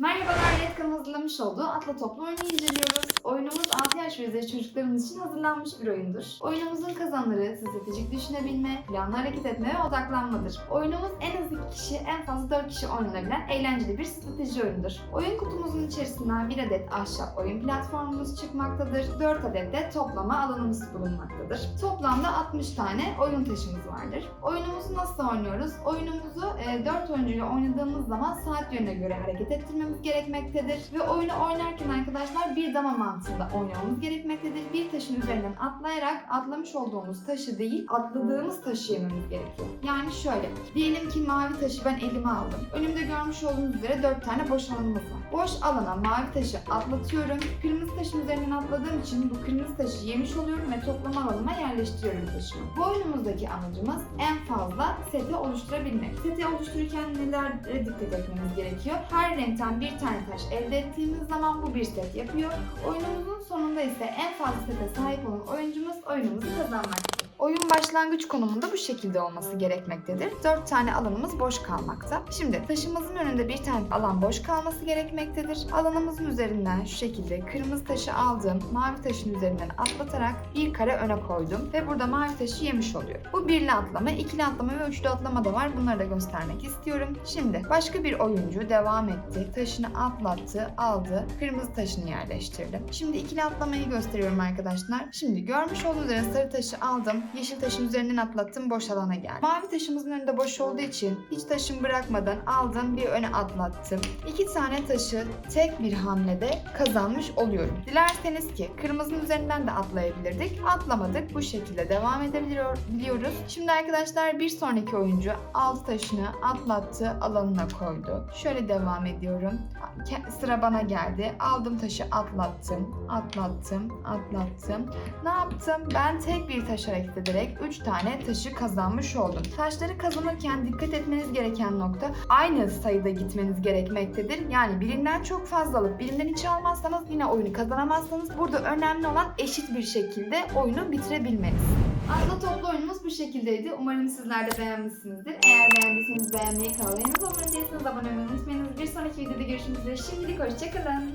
Merhaba hazırlamış olduğu Atla Toplu oyunu inceliyoruz. Oyunumuz 6 yaş ve üzeri çocuklarımız için hazırlanmış bir oyundur. Oyunumuzun kazanları stratejik düşünebilme, planlı hareket etme ve odaklanmadır. Oyunumuz en az 2 kişi, en fazla 4 kişi oynanabilen eğlenceli bir strateji oyunudur. Oyun kutumuzun içerisinden bir adet ahşap oyun platformumuz çıkmaktadır. 4 adet de toplama alanımız bulunmaktadır. Toplamda 60 tane oyun taşımız vardır. Oyunumuzu nasıl oynuyoruz? Oyunumuzu 4 oyuncuyla oynadığımız zaman saat yönüne göre hareket ettirmemiz gerekmektedir. Ve oyunu oynarken arkadaşlar bir dama mantığında oynamamız gerekmektedir. Bir taşın üzerinden atlayarak atlamış olduğumuz taşı değil, atladığımız taşı yememiz gerekiyor. Yani şöyle, diyelim ki mavi taşı ben elime aldım. Önümde görmüş olduğunuz üzere 4 tane boş alanımız var. Boş alana mavi taşı atlatıyorum. Kırmızı taşın üzerinden atladığım için bu kırmızı taşı yemiş oluyorum ve toplama alanıma yerleştiriyorum taşımı. Bu oyunumuzdaki amacımız en fazla seti oluşturabilmek. Seti oluştururken nelere dikkat etmemiz gerekiyor? Her renkten bir tane taş elde ettiğimiz zaman bu bir set yapıyor. Oyunumuzun sonunda ise en fazla sete sahip olan oyuncumuz oyunumuzu kazanmaktadır. Oyun başlangıç konumunda bu şekilde olması gerekmektedir. 4 tane alanımız boş kalmakta. Şimdi taşımızın önünde bir tane alan boş kalması gerekmektedir. Alanımızın üzerinden şu şekilde kırmızı taşı aldım. Mavi taşın üzerinden atlatarak bir kare öne koydum. Ve burada mavi taşı yemiş oluyor. Bu birli atlama, ikili atlama ve üçlü atlama da var. Bunları da göstermek istiyorum. Şimdi başka bir oyuncu devam etti. Taşını atlattı, aldı. Kırmızı taşını yerleştirdi. Şimdi ikili atlamayı gösteriyorum arkadaşlar. Şimdi görmüş olduğunuz üzere sarı taşı aldım. Yeşil taşın üzerinden atlattım. Boş alana geldim. Mavi taşımızın önünde boş olduğu için hiç taşımı bırakmadan aldım. Bir öne atlattım. İki tane taşı tek bir hamlede kazanmış oluyorum. Dilerseniz ki kırmızının üzerinden de atlayabilirdik. Atlamadık. Bu şekilde devam edebiliyor biliyoruz. Şimdi arkadaşlar bir sonraki oyuncu altı taşını atlattı. Alanına koydu. Şöyle devam ediyorum. Sıra bana geldi. Aldım taşı atlattım. Atlattım. Atlattım. Ne yaptım? Ben tek bir taş hareket ederek 3 tane taşı kazanmış oldum. Taşları kazanırken dikkat etmeniz gereken nokta aynı sayıda gitmeniz gerekmektedir. Yani birinden çok fazla alıp birinden hiç almazsanız yine oyunu kazanamazsanız burada önemli olan eşit bir şekilde oyunu bitirebilmeniz. Atla toplu oyunumuz bu şekildeydi. Umarım sizler de beğenmişsinizdir. Eğer beğendiyseniz beğenmeyi, kanala abone değilseniz abone olmayı unutmayınız. Bir sonraki videoda görüşmek üzere. Şimdilik hoşçakalın.